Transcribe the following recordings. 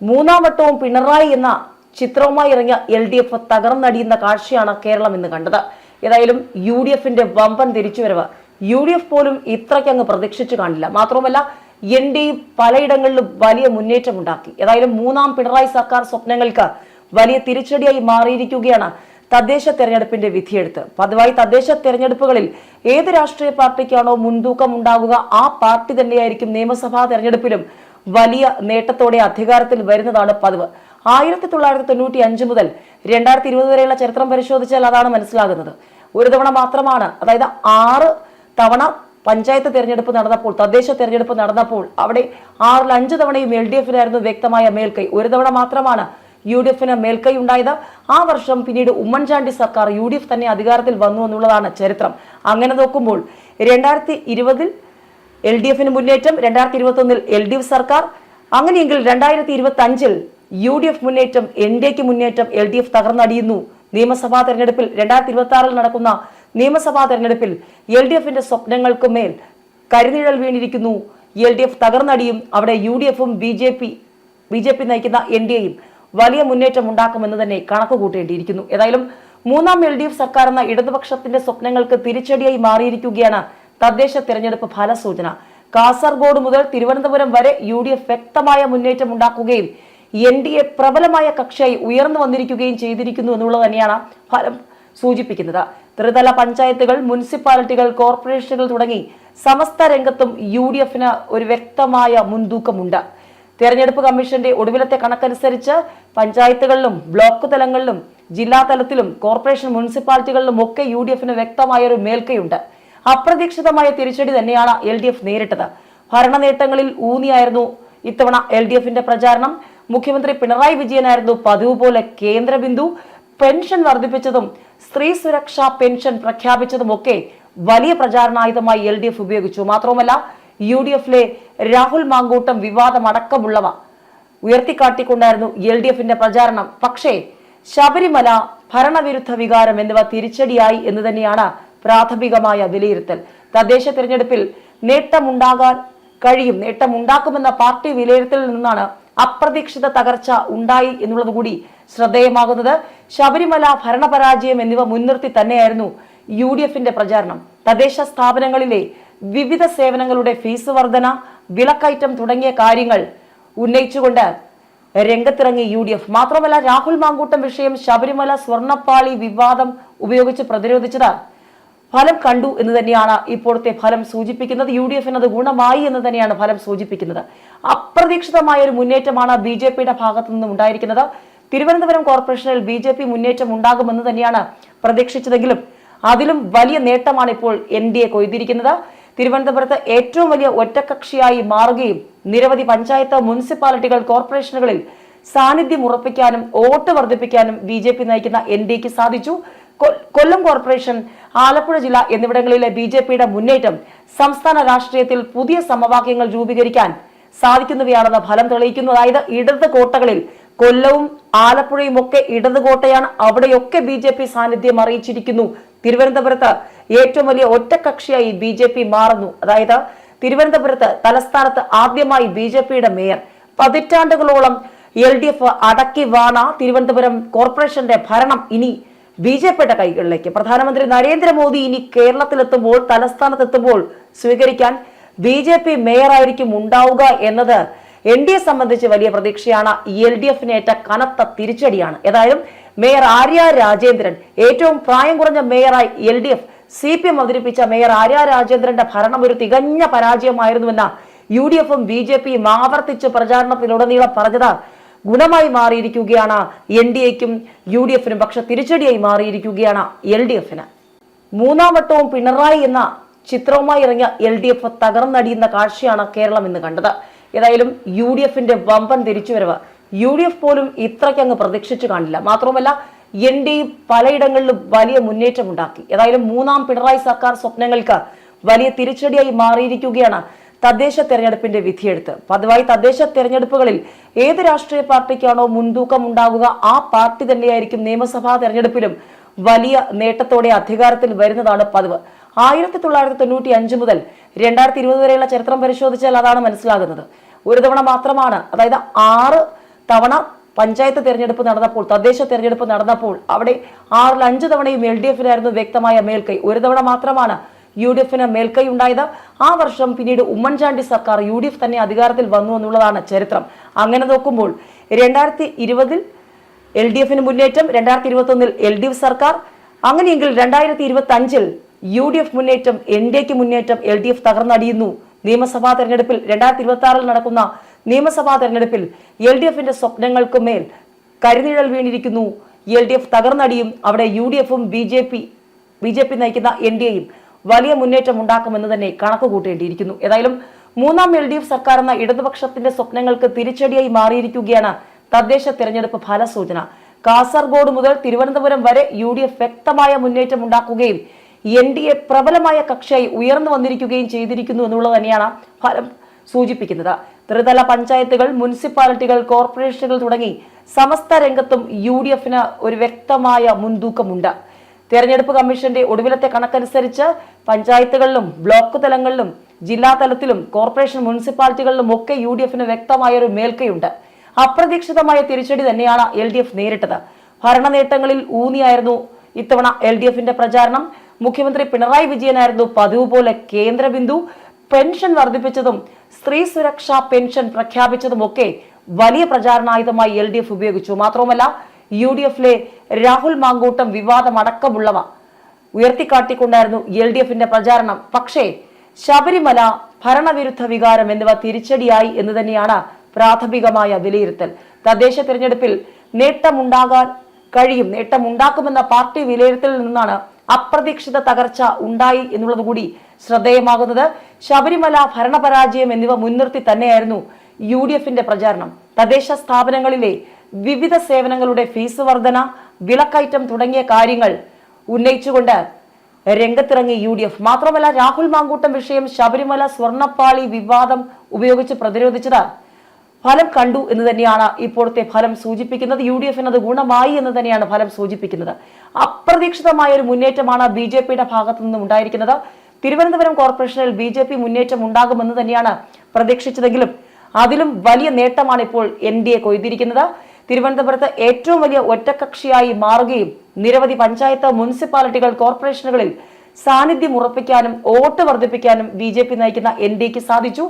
മൂന്നാം വട്ടവും പിണറായി എന്ന ചിത്രവുമായി ഇറങ്ങിയ എൽ ഡി എഫ് തകർന്നടിയുന്ന കാഴ്ചയാണ് കേരളം ഇന്ന് കണ്ടത്. ഏതായാലും യു ഡി എഫിന്റെ വമ്പൻ തിരിച്ചുവരവ് യു ഡി എഫ് പോലും ഇത്രയ്ക്കങ്ങ് പ്രതീക്ഷിച്ചു കാണില്ല. മാത്രമല്ല എൻ ഡി പലയിടങ്ങളിലും വലിയ മുന്നേറ്റമുണ്ടാക്കി. ഏതായാലും മൂന്നാം പിണറായി സർക്കാർ സ്വപ്നങ്ങൾക്ക് വലിയ തിരിച്ചടിയായി മാറിയിരിക്കുകയാണ് തദ്ദേശ തെരഞ്ഞെടുപ്പിന്റെ വിധിയെടുത്ത്. പതിവായി തദ്ദേശ തെരഞ്ഞെടുപ്പുകളിൽ ഏത് രാഷ്ട്രീയ പാർട്ടിക്കാണോ മുൻതൂക്കം ഉണ്ടാകുക ആ പാർട്ടി തന്നെയായിരിക്കും നിയമസഭാ തെരഞ്ഞെടുപ്പിലും വലിയ നേട്ടത്തോടെ അധികാരത്തിൽ വരുന്നതാണ് പതിവ്. ആയിരത്തി തൊള്ളായിരത്തി തൊണ്ണൂറ്റി അഞ്ച് മുതൽ രണ്ടായിരത്തി ഇരുപത് വരെയുള്ള ചരിത്രം പരിശോധിച്ചാൽ അതാണ് മനസ്സിലാകുന്നത്. ഒരു തവണ മാത്രമാണ് അതായത് ആറ് തവണ പഞ്ചായത്ത് തെരഞ്ഞെടുപ്പ് നടന്നപ്പോൾ തദ്ദേശ തെരഞ്ഞെടുപ്പ് നടന്നപ്പോൾ അവിടെ ആറിൽ അഞ്ച് തവണയും എൽ ഡി എഫിനായിരുന്നു വ്യക്തമായ മേൽക്കൈ. ഒരു തവണ മാത്രമാണ് യു ഡി എഫിന് മേൽക്കൈ ഉണ്ടായത്. ആ വർഷം പിന്നീട് ഉമ്മൻചാണ്ടി സർക്കാർ യു ഡി എഫ് തന്നെ അധികാരത്തിൽ വന്നു എന്നുള്ളതാണ് ചരിത്രം. അങ്ങനെ നോക്കുമ്പോൾ രണ്ടായിരത്തി ഇരുപതിൽ എൽ ഡി എഫിന് മുന്നേറ്റം രണ്ടായിരത്തി ഇരുപത്തി ഒന്നിൽ എൽ ഡി എഫ് സർക്കാർ. അങ്ങനെയെങ്കിൽ രണ്ടായിരത്തി ഇരുപത്തി അഞ്ചിൽ യു ഡി എഫ് മുന്നേറ്റം എൻ ഡി എക്ക് മുന്നേറ്റം എൽ ഡി എഫ് തകർന്നടിയുന്നു. നിയമസഭാ തെരഞ്ഞെടുപ്പിൽ രണ്ടായിരത്തി ഇരുപത്തി ആറിൽ നടക്കുന്ന നിയമസഭാ തെരഞ്ഞെടുപ്പിൽ എൽ ഡി എഫിന്റെ സ്വപ്നങ്ങൾക്ക് മേൽ കരിനിഴൽ വീണിരിക്കുന്നു. എൽ ഡി എഫ് തകർന്നടിയും അവിടെ യു ഡി എഫും B J P B J P നയിക്കുന്ന എൻ ഡി എയും വലിയ മുന്നേറ്റം ഉണ്ടാക്കുമെന്ന് തന്നെ കണക്ക് കൂട്ടേണ്ടിയിരിക്കുന്നു ഏതായാലും മൂന്നാം എൽ ഡി എഫ് സർക്കാർ എന്ന ഇടതുപക്ഷത്തിന്റെ സ്വപ്നങ്ങൾക്ക് തിരിച്ചടിയായി മാറിയിരിക്കുകയാണ് തദ്ദേശ തെരഞ്ഞെടുപ്പ് ഫലസൂചന. കാസർഗോഡ് മുതൽ തിരുവനന്തപുരം വരെ യു ഡി എഫ് വ്യക്തമായ മുന്നേറ്റം ഉണ്ടാക്കുകയും എൻ ഡി എ പ്രബലമായ കക്ഷിയായി ഉയർന്നു വന്നിരിക്കുകയും ചെയ്തിരിക്കുന്നു എന്നുള്ളത് തന്നെയാണ് ഫലം സൂചിപ്പിക്കുന്നത്. ത്രിതല പഞ്ചായത്തുകൾ മുനിസിപ്പാലിറ്റികൾ കോർപ്പറേഷനുകൾ തുടങ്ങി സമസ്ത രംഗത്തും യു ഡി എഫിന് ഒരു വ്യക്തമായ മുൻതൂക്കമുണ്ട്. തെരഞ്ഞെടുപ്പ് കമ്മീഷന്റെ ഒടുവിലത്തെ കണക്കനുസരിച്ച് പഞ്ചായത്തുകളിലും ബ്ലോക്ക് തലങ്ങളിലും ജില്ലാ തലത്തിലും കോർപ്പറേഷൻ മുനിസിപ്പാലിറ്റികളിലും ഒക്കെ യു ഡി എഫിന് വ്യക്തമായ ഒരു മേൽക്കൈയുണ്ട്. അപ്രതീക്ഷിതമായ തിരിച്ചടി തന്നെയാണ് എൽ ഡി എഫ് നേരിട്ടത്. ഭരണ നേട്ടങ്ങളിൽ ഊന്നിയായിരുന്നു ഇത്തവണ എൽ ഡി എഫിന്റെ പ്രചാരണം. മുഖ്യമന്ത്രി പിണറായി വിജയനായിരുന്നു പതിവ് പോലെ കേന്ദ്രബിന്ദു പെൻഷൻ വർദ്ധിപ്പിച്ചതും സ്ത്രീ സുരക്ഷാ പെൻഷൻ പ്രഖ്യാപിച്ചതും ഒക്കെ വലിയ പ്രചാരണായുധമായി എൽ ഡി എഫ് ഉപയോഗിച്ചു. മാത്രവുമല്ല യു ഡി എഫിലെ രാഹുൽ മാങ്കൂട്ടം വിവാദമടക്കമുള്ളവ ഉയർത്തിക്കാട്ടിക്കൊണ്ടായിരുന്നു എൽ ഡി എഫിന്റെ പ്രചാരണം. പക്ഷേ ശബരിമല ഭരണവിരുദ്ധ വികാരം എന്നിവ തിരിച്ചടിയായി എന്ന് തന്നെയാണ് പ്രാഥമികമായ വിലയിരുത്തൽ. തദ്ദേശ തിരഞ്ഞെടുപ്പിൽ നേട്ടമുണ്ടാകാൻ കഴിയും. നേട്ടമുണ്ടാക്കുമെന്ന പാർട്ടി വിലയിരുത്തലിൽ നിന്നാണ് അപ്രതീക്ഷിത തകർച്ച ഉണ്ടായി എന്നുള്ളത് കൂടി ശ്രദ്ധേയമാകുന്നത്. ശബരിമല ഭരണപരാജയം എന്നിവ മുൻനിർത്തി തന്നെയായിരുന്നു യു ഡി എഫിന്റെ പ്രചാരണം. തദ്ദേശ സ്ഥാപനങ്ങളിലെ വിവിധ സേവനങ്ങളുടെ ഫീസ് വർധന വിലക്കയറ്റം തുടങ്ങിയ കാര്യങ്ങൾ ഉന്നയിച്ചുകൊണ്ട് രംഗത്തിറങ്ങി യു ഡി എഫ് മാത്രമല്ല രാഹുൽ മാങ്കൂട്ടം വിഷയം ശബരിമല സ്വർണപ്പാളി വിവാദം ഉപയോഗിച്ച് പ്രതിരോധിച്ചത് ഫലം കണ്ടു എന്ന് തന്നെയാണ് ഇപ്പോഴത്തെ ഫലം സൂചിപ്പിക്കുന്നത്. യു ഡി എഫിന് അത് ഗുണമായി എന്ന് തന്നെയാണ് ഫലം സൂചിപ്പിക്കുന്നത്. അപ്രതീക്ഷിതമായ ഒരു മുന്നേറ്റമാണ് ബി ജെ പിയുടെ ഭാഗത്തു നിന്നും ഉണ്ടായിരിക്കുന്നത്. തിരുവനന്തപുരം കോർപ്പറേഷനിൽ ബി ജെ പി മുന്നേറ്റം ഉണ്ടാകുമെന്ന് തന്നെയാണ് പ്രതീക്ഷിച്ചതെങ്കിലും അതിലും വലിയ നേട്ടമാണ് ഇപ്പോൾ എൻ ഡി എ കൊയ്തിരിക്കുന്നത്. തിരുവനന്തപുരത്ത് ഏറ്റവും വലിയ ഒറ്റക്കക്ഷിയായി മാറുകയും നിരവധി പഞ്ചായത്ത് മുനിസിപ്പാലിറ്റികൾ കോർപ്പറേഷനുകളിൽ സാന്നിധ്യം ഉറപ്പിക്കാനും വോട്ട് വർദ്ധിപ്പിക്കാനും ബി ജെ പി നയിക്കുന്ന എൻ ഡി എക്ക് സാധിച്ചു. കൊല്ലം കോർപ്പറേഷൻ ആലപ്പുഴ ജില്ല എന്നിവിടങ്ങളിലെ ബി ജെ പിയുടെ മുന്നേറ്റം സംസ്ഥാന രാഷ്ട്രീയത്തിൽ പുതിയ സമവാക്യങ്ങൾ രൂപീകരിക്കാൻ സാധിക്കുന്നവയാണെന്ന് ഫലം തെളിയിക്കുന്നു. അതായത് ഇടത് കോട്ടകളിൽ കൊല്ലവും ആലപ്പുഴയും ഒക്കെ ഇടത് കോട്ടയാണ്. അവിടെയൊക്കെ ബി ജെ പി സാന്നിധ്യം അറിയിച്ചിരിക്കുന്നു. തിരുവനന്തപുരത്ത് ഏറ്റവും വലിയ ഒറ്റക്കക്ഷിയായി ബി ജെ പി മാറുന്നു. അതായത് തിരുവനന്തപുരത്ത് തലസ്ഥാനത്ത് ആദ്യമായി ബി ജെ പിയുടെ മേയർ. പതിറ്റാണ്ടുകളോളം എൽ ഡി എഫ് അടക്കി വാണ തിരുവനന്തപുരം കോർപ്പറേഷന്റെ ഭരണം ഇനി ബി ജെ പിയുടെ കൈകളിലേക്ക്. പ്രധാനമന്ത്രി നരേന്ദ്രമോദി ഇനി കേരളത്തിലെത്തുമ്പോൾ തലസ്ഥാനത്തെത്തുമ്പോൾ സ്വീകരിക്കാൻ ബി ജെ പി മേയറായിരിക്കും ഉണ്ടാവുക എന്നത് എൻ ഡി എ സംബന്ധിച്ച് വലിയ പ്രതീക്ഷയാണ്. എൽ ഡി എഫിനേറ്റ കനത്ത തിരിച്ചടിയാണ്. ഏതായാലും മേയർ ആര്യ രാജേന്ദ്രൻ ഏറ്റവും പ്രായം കുറഞ്ഞ മേയറായി L D F C P M അവതരിപ്പിച്ച മേയർ ആര്യ രാജേന്ദ്രന്റെ ഭരണം ഒരു തികഞ്ഞ പരാജയമായിരുന്നുവെന്ന യു ഡി എഫും ബി ജെ പിയും ആവർത്തിച്ച് പ്രചാരണത്തിലുടനീളം പറഞ്ഞത് ഗുണമായി മാറിയിരിക്കുകയാണ് എൻ ഡി എക്കും യു ഡി എഫിനും. പക്ഷെ തിരിച്ചടിയായി മാറിയിരിക്കുകയാണ് എൽ ഡി എഫിന്. മൂന്നാം വട്ടവും പിണറായി എന്ന ചിത്രവുമായി ഇറങ്ങിയ എൽ ഡി എഫ് തകർന്നടിയുന്ന കാഴ്ചയാണ് കേരളം ഇന്ന് കണ്ടത്. ഏതായാലും യു ഡി എഫിന്റെ വമ്പൻ തിരിച്ചുവരവ് യു ഡി എഫ് പോലും ഇത്രയ്ക്കങ്ങ് പ്രതീക്ഷിച്ചു കാണില്ല. മാത്രവുമല്ല എൻ ഡി പലയിടങ്ങളിലും വലിയ മുന്നേറ്റം ഉണ്ടാക്കി ഏതായാലും മൂന്നാം പിണറായി സർക്കാർ സ്വപ്നങ്ങൾക്ക് വലിയ തിരിച്ചടിയായി മാറിയിരിക്കുകയാണ് തദ്ദേശ തെരഞ്ഞെടുപ്പിന്റെ വിധിയെഴുത്ത് പതിവായി തദ്ദേശ തെരഞ്ഞെടുപ്പുകളിൽ ഏത് രാഷ്ട്രീയ പാർട്ടിക്കാണോ മുൻതൂക്കം ഉണ്ടാകുക ആ പാർട്ടി തന്നെയായിരിക്കും നിയമസഭാ തെരഞ്ഞെടുപ്പിലും വലിയ നേട്ടത്തോടെ അധികാരത്തിൽ വരുന്നതാണ് പതിവ്. ആയിരത്തി തൊള്ളായിരത്തി തൊണ്ണൂറ്റി അഞ്ച് മുതൽ രണ്ടായിരത്തി ഇരുപത് വരെയുള്ള ചരിത്രം പരിശോധിച്ചാൽ അതാണ് മനസ്സിലാകുന്നത്. ഒരു തവണ മാത്രമാണ് അതായത് ആറ് തവണ പഞ്ചായത്ത് തെരഞ്ഞെടുപ്പ് നടന്നപ്പോൾ തദ്ദേശ തെരഞ്ഞെടുപ്പ് നടന്നപ്പോൾ അവിടെ ആറിൽ അഞ്ച് തവണയും എൽ ഡി എഫിനായിരുന്നു വ്യക്തമായ മേൽക്കൈ. ഒരു തവണ മാത്രമാണ് യു ഡി എഫിന് മേൽക്കൈ ഉണ്ടായത് ആ വർഷം പിന്നീട് ഉമ്മൻചാണ്ടി സർക്കാർ യു ഡി എഫ് തന്നെ അധികാരത്തിൽ വന്നു എന്നുള്ളതാണ് ചരിത്രം. അങ്ങനെ നോക്കുമ്പോൾ രണ്ടായിരത്തി ഇരുപതിൽ എൽ ഡി എഫിന് മുന്നേറ്റം രണ്ടായിരത്തി ഇരുപത്തി ഒന്നിൽ എൽ ഡി എഫ് സർക്കാർ അങ്ങനെയെങ്കിൽ രണ്ടായിരത്തി ഇരുപത്തി അഞ്ചിൽ യു ഡി എഫ് മുന്നേറ്റം എൻ ഡി എക്ക് മുന്നേറ്റം എൽ ഡി എഫ് തകർന്നടിയുന്നു. നിയമസഭാ തെരഞ്ഞെടുപ്പിൽ രണ്ടായിരത്തി ഇരുപത്തി ആറിൽ നടക്കുന്ന നിയമസഭാ തെരഞ്ഞെടുപ്പിൽ എൽ ഡി എഫിന്റെ സ്വപ്നങ്ങൾക്ക് മേൽ കരിനിഴൽ വീണിരിക്കുന്നു. എൽ ഡി എഫ് തകർന്നടിയും അവിടെ യു ഡി എഫും B J P B J P നയിക്കുന്ന എൻ ഡി എയും വലിയ മുന്നേറ്റം ഉണ്ടാക്കുമെന്ന് തന്നെ കണക്കുകൂട്ടേണ്ടിയിരിക്കുന്നു. ഏതായാലും മൂന്നാം എൽ ഡി എഫ് സർക്കാർ എന്ന ഇടതുപക്ഷത്തിന്റെ സ്വപ്നങ്ങൾക്ക് തിരിച്ചടിയായി മാറിയിരിക്കുകയാണ് തദ്ദേശ തെരഞ്ഞെടുപ്പ് ഫലസൂചന. കാസർഗോഡ് മുതൽ തിരുവനന്തപുരം വരെ യു ഡി എഫ് വ്യക്തമായ മുന്നേറ്റം ഉണ്ടാക്കുകയും എൻ ഡി എ പ്രബലമായ കക്ഷിയായി ഉയർന്നു വന്നിരിക്കുകയും ചെയ്തിരിക്കുന്നു എന്നുള്ളത് തന്നെയാണ് ഫലം സൂചിപ്പിക്കുന്നത്. ത്രിതല പഞ്ചായത്തുകൾ മുനിസിപ്പാലിറ്റികൾ കോർപ്പറേഷനുകൾ തുടങ്ങി സമസ്ത രംഗത്തും യു ഡി എഫിന് ഒരു വ്യക്തമായ മുൻതൂക്കമുണ്ട്. തെരഞ്ഞെടുപ്പ് കമ്മീഷന്റെ ഒടുവിലത്തെ കണക്കനുസരിച്ച് പഞ്ചായത്തുകളിലും ബ്ലോക്ക് തലങ്ങളിലും ജില്ലാ തലത്തിലും കോർപ്പറേഷൻ മുനിസിപ്പാലിറ്റികളിലും ഒക്കെ യു ഡി എഫിന് വ്യക്തമായ ഒരു മേൽക്കൈയുണ്ട്. അപ്രതീക്ഷിതമായ തിരിച്ചടി തന്നെയാണ് എൽ ഡി എഫ് നേരിട്ടത്. ഭരണ നേട്ടങ്ങളിൽ ഊന്നിയായിരുന്നു ഇത്തവണ എൽ ഡി എഫിന്റെ പ്രചാരണം. മുഖ്യമന്ത്രി പിണറായി വിജയനായിരുന്നു പതിവ് പോലെ കേന്ദ്രബിന്ദു പെൻഷൻ വർദ്ധിപ്പിച്ചതും സ്ത്രീ സുരക്ഷാ പെൻഷൻ പ്രഖ്യാപിച്ചതും ഒക്കെ വലിയ പ്രചാരണായുധമായി എൽ ഡി എഫ് ഉപയോഗിച്ചു. മാത്രവുമല്ല യു ഡി എഫിലെ രാഹുൽ മാങ്കൂട്ടം വിവാദമടക്കമുള്ളവ ഉയർത്തിക്കാട്ടിക്കൊണ്ടായിരുന്നു എൽ ഡി എഫിന്റെ പ്രചാരണം. പക്ഷേ ശബരിമല ഭരണവിരുദ്ധ വികാരം എന്നിവ തിരിച്ചടിയായി എന്ന് തന്നെയാണ് പ്രാഥമികമായ വിലയിരുത്തൽ. തദ്ദേശ തിരഞ്ഞെടുപ്പിൽ നേട്ടമുണ്ടാകാൻ കഴിയും നേട്ടമുണ്ടാക്കുമെന്ന പാർട്ടി വിലയിരുത്തലിൽ നിന്നാണ് അപ്രതീക്ഷിത തകർച്ച ഉണ്ടായി എന്നുള്ളത് കൂടി ശ്രദ്ധേയമാകുന്നത്. ശബരിമല ഭരണപരാജയം എന്നിവ മുൻനിർത്തി തന്നെയായിരുന്നു യു ഡി എഫിന്റെ പ്രചാരണം. തദ്ദേശ സ്ഥാപനങ്ങളിലെ വിവിധ സേവനങ്ങളുടെ ഫീസ് വർധന വിലക്കയറ്റം തുടങ്ങിയ കാര്യങ്ങൾ ഉന്നയിച്ചുകൊണ്ട് രംഗത്തിറങ്ങി യു ഡി എഫ്. മാത്രമല്ല രാഹുൽ മാങ്കൂട്ടം വിഷയം ശബരിമല സ്വർണപ്പാളി വിവാദം ഉപയോഗിച്ച് പ്രതിരോധിച്ചത് ഫലം കണ്ടു എന്ന് തന്നെയാണ് ഇപ്പോഴത്തെ ഫലം സൂചിപ്പിക്കുന്നത്. യു ഡി എഫിന് അത് ഗുണമായി എന്ന് തന്നെയാണ് ഫലം സൂചിപ്പിക്കുന്നത്. അപ്രതീക്ഷിതമായ ഒരു മുന്നേറ്റമാണ് ബി ജെ പിയുടെ ഭാഗത്തു നിന്നും ഉണ്ടായിരിക്കുന്നത്. തിരുവനന്തപുരം കോർപ്പറേഷനിൽ ബി ജെ പി മുന്നേറ്റം ഉണ്ടാകുമെന്ന് തന്നെയാണ് പ്രതീക്ഷിച്ചതെങ്കിലും അതിലും വലിയ നേട്ടമാണ് ഇപ്പോൾ എൻ ഡി എ കൊയ്തിരിക്കുന്നത്. തിരുവനന്തപുരത്ത് ഏറ്റവും വലിയ ഒറ്റക്കക്ഷിയായി മാറുകയും നിരവധി പഞ്ചായത്ത് മുനിസിപ്പാലിറ്റികൾ കോർപ്പറേഷനുകളിൽ സാന്നിധ്യം ഉറപ്പിക്കാനും വോട്ട് വർദ്ധിപ്പിക്കാനും ബി ജെ പി നയിക്കുന്ന എൻ ഡി എക്ക് സാധിച്ചു.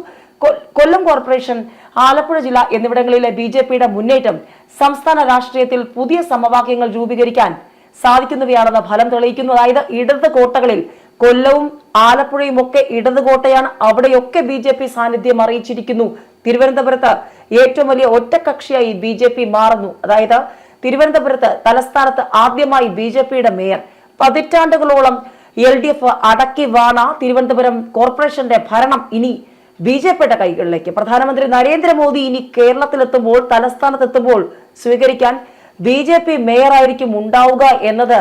കൊല്ലം കോർപ്പറേഷൻ ആലപ്പുഴ ജില്ല എന്നിവിടങ്ങളിലെ ബി ജെ പിയുടെ മുന്നേറ്റം സംസ്ഥാന രാഷ്ട്രീയത്തിൽ പുതിയ സമവാക്യങ്ങൾ രൂപീകരിക്കാൻ സാധിക്കുന്നവയാണെന്ന് ഫലം തെളിയിക്കുന്നു അതായത് ഇടത് കോട്ടകളിൽ കൊല്ലവും ആലപ്പുഴയും ഒക്കെ ഇടതുകോട്ടയാണ് അവിടെയൊക്കെ ബി ജെ പി സാന്നിധ്യം അറിയിച്ചിരിക്കുന്നു. തിരുവനന്തപുരത്ത് ഏറ്റവും വലിയ ഒറ്റക്കക്ഷിയായി ബി ജെ പി മാറുന്നു. അതായത് തിരുവനന്തപുരത്ത് തലസ്ഥാനത്ത് ആദ്യമായി ബി ജെ പിയുടെ മേയർ. പതിറ്റാണ്ടുകളോളം എൽ ഡി എഫ് അടക്കി വാണ തിരുവനന്തപുരം കോർപ്പറേഷന്റെ ഭരണം ഇനി ബി ജെ പിയുടെ കൈകളിലേക്ക്. പ്രധാനമന്ത്രി നരേന്ദ്രമോദി ഇനി കേരളത്തിലെത്തുമ്പോൾ തലസ്ഥാനത്തെത്തുമ്പോൾ സ്വീകരിക്കാൻ ബി ജെ പി മേയറായിരിക്കും ഉണ്ടാവുക എന്നത്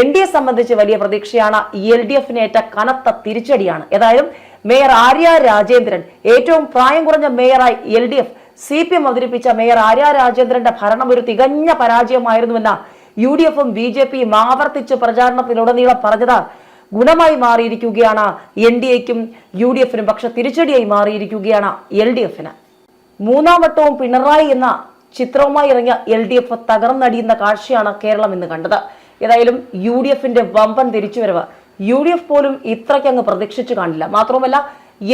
എൻ ഡി എ സംബന്ധിച്ച് വലിയ പ്രതീക്ഷയാണ് എൽ ഡി എഫിനേറ്റ കനത്ത തിരിച്ചടിയാണ്. ഏതായാലും മേയർ ആര്യ രാജേന്ദ്രൻ ഏറ്റവും പ്രായം കുറഞ്ഞ മേയറായി L D F C P M അവതരിപ്പിച്ച മേയർ ആര്യ രാജേന്ദ്രന്റെ ഭരണം ഒരു തികഞ്ഞ പരാജയമായിരുന്നുവെന്ന യു ഡി എഫും ബി ജെ പിയും ആവർത്തിച്ച് പ്രചാരണത്തിലുടനീളം പറഞ്ഞത് ഗുണമായി മാറിയിരിക്കുകയാണ് എൻ ഡി എക്കും യു ഡി എഫിനും പക്ഷെ തിരിച്ചടിയായി മാറിയിരിക്കുകയാണ് എൽ ഡി എഫിന്. മൂന്നാം വട്ടവും പിണറായി എന്ന ചിത്രവുമായി ഇറങ്ങിയ എൽ ഡി എഫ് തകർന്നടിയുന്ന കാഴ്ചയാണ് കേരളം ഇന്ന് കണ്ടത്. ഏതായാലും യു ഡി എഫിന്റെ വമ്പൻ തിരിച്ചുവരവ്. യു ഡി എഫ് പോലും ഇത്രയ്ക്ക് അങ്ങ് പ്രതീക്ഷിച്ചു കാണില്ല. മാത്രമല്ല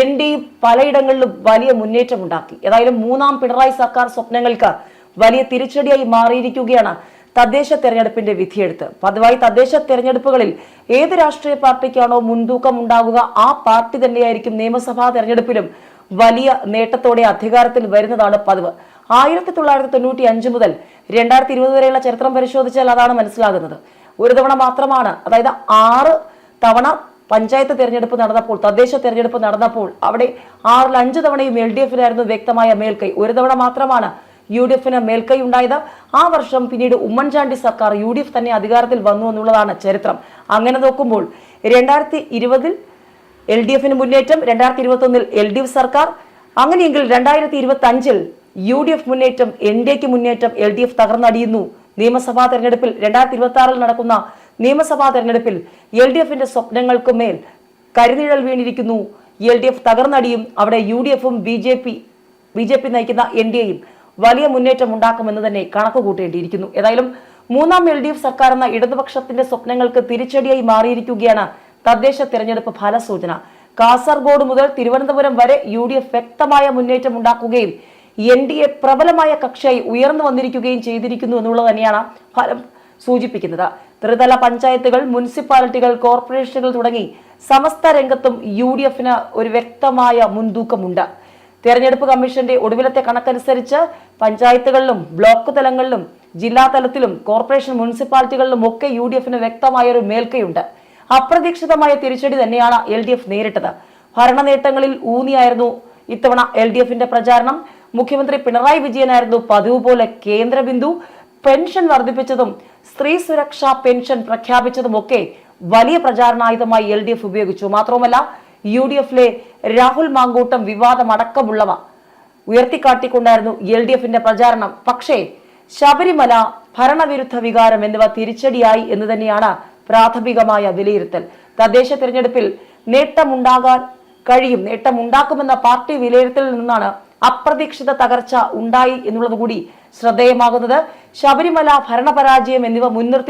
എൻ ഡി പലയിടങ്ങളിലും വലിയ മുന്നേറ്റം ഉണ്ടാക്കി ഏതായാലും മൂന്നാം പിണറായി സർക്കാർ സ്വപ്നങ്ങൾക്ക് വലിയ തിരിച്ചടിയായി മാറിയിരിക്കുകയാണ് തദ്ദേശ തെരഞ്ഞെടുപ്പിന്റെ വിധിയെഴുത്ത് പതിവായി തദ്ദേശ തെരഞ്ഞെടുപ്പുകളിൽ ഏത് രാഷ്ട്രീയ പാർട്ടിക്കാണോ മുൻതൂക്കം ഉണ്ടാകുക ആ പാർട്ടി തന്നെയായിരിക്കും നിയമസഭാ തെരഞ്ഞെടുപ്പിലും വലിയ നേട്ടത്തോടെ അധികാരത്തിൽ വരുന്നതാണ് പതിവ്. ആയിരത്തി തൊള്ളായിരത്തി തൊണ്ണൂറ്റി അഞ്ച് മുതൽ രണ്ടായിരത്തി ഇരുപത് വരെയുള്ള ചരിത്രം പരിശോധിച്ചാൽ അതാണ് മനസ്സിലാകുന്നത്. ഒരു തവണ മാത്രമാണ്. അതായത് ആറ് തവണ പഞ്ചായത്ത് തെരഞ്ഞെടുപ്പ് നടന്നപ്പോൾ തദ്ദേശ തെരഞ്ഞെടുപ്പ് നടന്നപ്പോൾ അവിടെ ആറിൽ അഞ്ച് തവണയും എൽ ഡി എഫിനായിരുന്നു വ്യക്തമായ മേൽക്കൈ. ഒരു തവണ മാത്രമാണ് യു ഡി എഫിന് മേൽക്കൈ ഉണ്ടായത്. ആ വർഷം പിന്നീട് ഉമ്മൻചാണ്ടി സർക്കാർ യു ഡി എഫ് തന്നെ അധികാരത്തിൽ വന്നു എന്നുള്ളതാണ് ചരിത്രം. അങ്ങനെ നോക്കുമ്പോൾ രണ്ടായിരത്തി ഇരുപതിൽ എൽ ഡി എഫിന് മുന്നേറ്റം രണ്ടായിരത്തി ഇരുപത്തി ഒന്നിൽ എൽ ഡി എഫ് സർക്കാർ അങ്ങനെയെങ്കിൽ രണ്ടായിരത്തി ഇരുപത്തി അഞ്ചിൽ യു ഡി എഫ് മുന്നേറ്റം എൻ ഡി എക്ക് മുന്നേറ്റം എൽ ഡി എഫ് തകർന്നടിയുന്നു. നിയമസഭാ തെരഞ്ഞെടുപ്പിൽ രണ്ടായിരത്തി ഇരുപത്തി ആറിൽ നടക്കുന്ന നിയമസഭാ തെരഞ്ഞെടുപ്പിൽ എൽ ഡി എഫിന്റെ സ്വപ്നങ്ങൾക്ക് മേൽ കരുനിഴൽ വീണിരിക്കുന്നു. എൽ ഡി എഫ് തകർന്നടിയും അവിടെ യു ഡി എഫും B J P B J P നയിക്കുന്ന എൻ ഡി എയും വലിയ മുന്നേറ്റം ഉണ്ടാക്കുമെന്ന് തന്നെ കണക്ക് കൂട്ടേണ്ടിയിരിക്കുന്നു ഏതായാലും മൂന്നാം എൽ ഡി എഫ് സർക്കാർ എന്ന ഇടതുപക്ഷത്തിന്റെ സ്വപ്നങ്ങൾക്ക് തിരിച്ചടിയായി മാറിയിരിക്കുകയാണ് തദ്ദേശ തെരഞ്ഞെടുപ്പ് ഫലസൂചന. കാസർഗോഡ് മുതൽ തിരുവനന്തപുരം വരെ യു ഡി എഫ് വ്യക്തമായ മുന്നേറ്റം ഉണ്ടാക്കുകയും എൻ ഡി എ പ്രബലമായ കക്ഷിയായി ഉയർന്നു വന്നിരിക്കുകയും ചെയ്തിരിക്കുന്നു എന്നുള്ളത് തന്നെയാണ് ഫലം സൂചിപ്പിക്കുന്നത്. ത്രിതല പഞ്ചായത്തുകൾ മുനിസിപ്പാലിറ്റികൾ കോർപ്പറേഷനുകൾ തുടങ്ങി സമസ്ത രംഗത്തും യു ഡി എഫിന് ഒരു വ്യക്തമായ മുൻതൂക്കമുണ്ട്. തെരഞ്ഞെടുപ്പ് കമ്മീഷന്റെ ഒടുവിലത്തെ കണക്കനുസരിച്ച് പഞ്ചായത്തുകളിലും ബ്ലോക്ക് തലങ്ങളിലും ജില്ലാ തലത്തിലും കോർപ്പറേഷൻ മുനിസിപ്പാലിറ്റികളിലും ഒക്കെ യു ഡി എഫിന് വ്യക്തമായ ഒരു മേൽക്കൈയുണ്ട്. അപ്രതീക്ഷിതമായ തിരിച്ചടി തന്നെയാണ് എൽ ഡി എഫ് നേരിട്ടത്. ഭരണ നേട്ടങ്ങളിൽ ഊന്നിയായിരുന്നു ഇത്തവണ എൽ ഡി എഫിന്റെ പ്രചാരണം. മുഖ്യമന്ത്രി പിണറായി വിജയനായിരുന്നു പതിവ് പോലെ കേന്ദ്ര ബിന്ദു പെൻഷൻ വർദ്ധിപ്പിച്ചതും സ്ത്രീ സുരക്ഷാ പെൻഷൻ പ്രഖ്യാപിച്ചതും ഒക്കെ വലിയ പ്രചാരണായുധമായി എൽ ഡി എഫ് ഉപയോഗിച്ചു. മാത്രവുമല്ല യു ഡി എഫിലെ രാഹുൽ മാങ്കൂട്ടം വിവാദമടക്കമുള്ളവ ഉയർത്തിക്കാട്ടിക്കൊണ്ടായിരുന്നു എൽ ഡി എഫിന്റെ പ്രചാരണം. പക്ഷേ ശബരിമല ഭരണവിരുദ്ധ വികാരം എന്നിവ തിരിച്ചടിയായി എന്ന് തന്നെയാണ് പ്രാഥമികമായ വിലയിരുത്തൽ. തദ്ദേശ തിരഞ്ഞെടുപ്പിൽ നേട്ടമുണ്ടാകാൻ കഴിയും നേട്ടമുണ്ടാക്കുമെന്ന പാർട്ടി വിലയിരുത്തലിൽ നിന്നാണ് അപ്രതീക്ഷിത തകർച്ച ഉണ്ടായി എന്നുള്ളത് കൂടി ശ്രദ്ധേയമാകുന്നത് ശബരിമല ഭരണപരാജയം എന്നിവ മുൻനിർത്തി